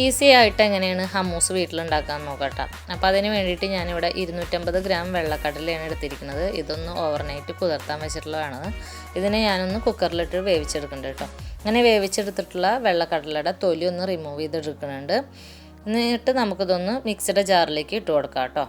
Easy ആയിട്ട് എങ്ങനെയാണ് hummus വീട്ടിലുണ്ടാക്കാൻ നോക്കട്ടെ. അപ്പോൾ അതിന് വേണ്ടിയിട്ട് ഞാനിവിടെ ഇരുന്നൂറ്റമ്പത് ഗ്രാം വെള്ളക്കടലയാണ് എടുത്തിരിക്കുന്നത്. ഇതൊന്ന് ഓവർനൈറ്റ് കുതിർത്താൻ വെച്ചിട്ടുള്ളതാണ്. ഇതിനെ ഞാനൊന്ന് കുക്കറിലിട്ട് വേവിച്ചെടുക്കുന്നുണ്ട് കേട്ടോ. അങ്ങനെ വേവിച്ചെടുത്തിട്ടുള്ള വെള്ളക്കടലയുടെ തൊലി ഒന്ന് റിമൂവ് ചെയ്തെടുക്കുന്നുണ്ട്. എന്നിട്ട് നമുക്കിതൊന്ന് മിക്സിയുടെ ജാറിലേക്ക് ഇട്ട് കൊടുക്കാം കേട്ടോ.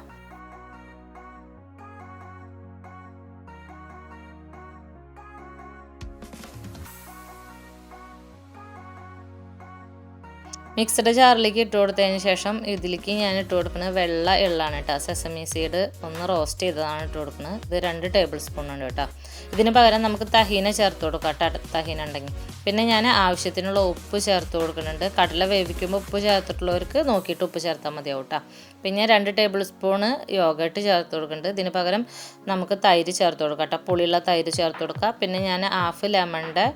മിക്സഡ് ജാറിലേക്ക് ഇട്ട് കൊടുത്തതിന് ശേഷം ഇതിലേക്ക് ഞാൻ ഇട്ട് കൊടുക്കുന്നത് വെള്ള എള്ളാണ് കേട്ടോ. സെസമി സീഡ് ഒന്ന് റോസ്റ്റ് ചെയ്തതാണ് ഇട്ട് കൊടുക്കുന്നത്. ഇത് രണ്ട് ടേബിൾ സ്പൂൺ ഉണ്ട് കേട്ടോ. ഇതിന് പകരം നമുക്ക് തഹീന ചേർത്ത് കൊടുക്കാം കേട്ടോ തഹീന ഉണ്ടെങ്കിൽ. പിന്നെ ഞാൻ ആവശ്യത്തിനുള്ള ഉപ്പ് ചേർത്ത് കൊടുക്കുന്നുണ്ട്. കടല വേവിക്കുമ്പോൾ ഉപ്പ് ചേർത്തിട്ടുള്ളവർക്ക് നോക്കിയിട്ട് ഉപ്പ് ചേർത്താൽ മതിയാവും കേട്ടോ. പിന്നെ രണ്ട് ടേബിൾ സ്പൂണ് യോഗട്ട് ചേർത്ത് കൊടുക്കുന്നുണ്ട്. ഇതിന് പകരം നമുക്ക് തൈര് ചേർത്ത് കൊടുക്കാം കേട്ടോ. പുളിയുള്ള തൈര് ചേർത്ത് കൊടുക്കുക പിന്നെ ഞാൻ ഹാഫ് ലെമണിന്റെ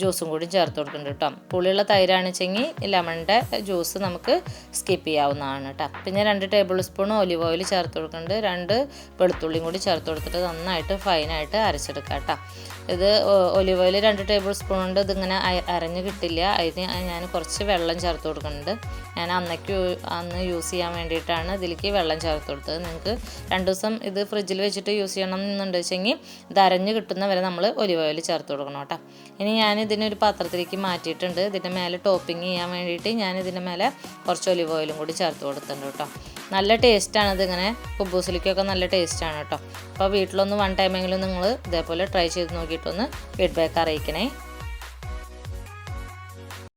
ജ്യൂസും കൂടി ചേർത്ത് കൊടുക്കുന്നുണ്ട് കേട്ടോ. പുളിയുള്ള തൈരാണെച്ചെങ്കിൽ ലെമണിന്റെ ജ്യൂസ് നമുക്ക് സ്കിപ്പ് ചെയ്യാവുന്നതാണ് കേട്ടോ. പിന്നെ രണ്ട് ടേബിൾ സ്പൂൺ ഒലിവ് ഓയിൽ ചേർത്ത് കൊടുക്കുന്നുണ്ട്. രണ്ട് വെളുത്തുള്ളിയും കൂടി ചേർത്ത് കൊടുത്തിട്ട് നന്നായിട്ട് ഫൈനായിട്ട് അരച്ചെടുക്കുക കേട്ടോ. ഇത് ഒലിവ് ഓയിൽ രണ്ട് ടേബിൾ സ്പൂൺ ഉണ്ട്. ഇതിങ്ങനെ അരഞ്ഞ് കിട്ടില്ല. അതിന് ഞാൻ കുറച്ച് വെള്ളം ചേർത്ത് കൊടുക്കുന്നുണ്ട്. ഞാൻ അന്നേക്ക് അന്ന് യൂസ് ചെയ്യാൻ വേണ്ടിയിട്ടാണ് ഇതിലേക്ക് വെള്ളം ചേർത്ത് കൊടുത്തത്. നിങ്ങൾക്ക് രണ്ട് ദിവസം ഇത് ഫ്രിഡ്ജിൽ വെച്ചിട്ട് യൂസ് ചെയ്യണം എന്നുണ്ട് വെച്ചെങ്കിൽ ഇത് അരഞ്ഞ് കിട്ടുന്ന വരെ നമ്മൾ ഒലിവ് ഓയിൽ ചേർത്ത് കൊടുക്കണം കേട്ടോ. ഇനി ഞാൻ ഇതിനൊരു പാത്രത്തിലേക്ക് മാറ്റിയിട്ടുണ്ട്. ഇതിന്റെ മേലെ ടോപ്പിംഗ് ചെയ്യാൻ വേണ്ടിയിട്ട് ഞാൻ ഇതിന്റെ മേലെ കുറച്ച് ഒലിവ് ഓയിലും കൂടി ചേർത്ത് കൊടുത്തിട്ടുണ്ട് കേട്ടോ. നല്ല ടേസ്റ്റാണ് ഇതിങ്ങനെ കുബൂസിലേക്കൊക്കെ നല്ല ടേസ്റ്റാണ് കേട്ടോ. അപ്പോൾ വീട്ടിലൊന്ന് വൺ ടൈമെങ്കിലും നിങ്ങൾ ഇതേപോലെ ട്രൈ ചെയ്ത് നോക്കിയിട്ടൊന്ന് ഫീഡ്ബാക്ക് അറിയിക്കണേ.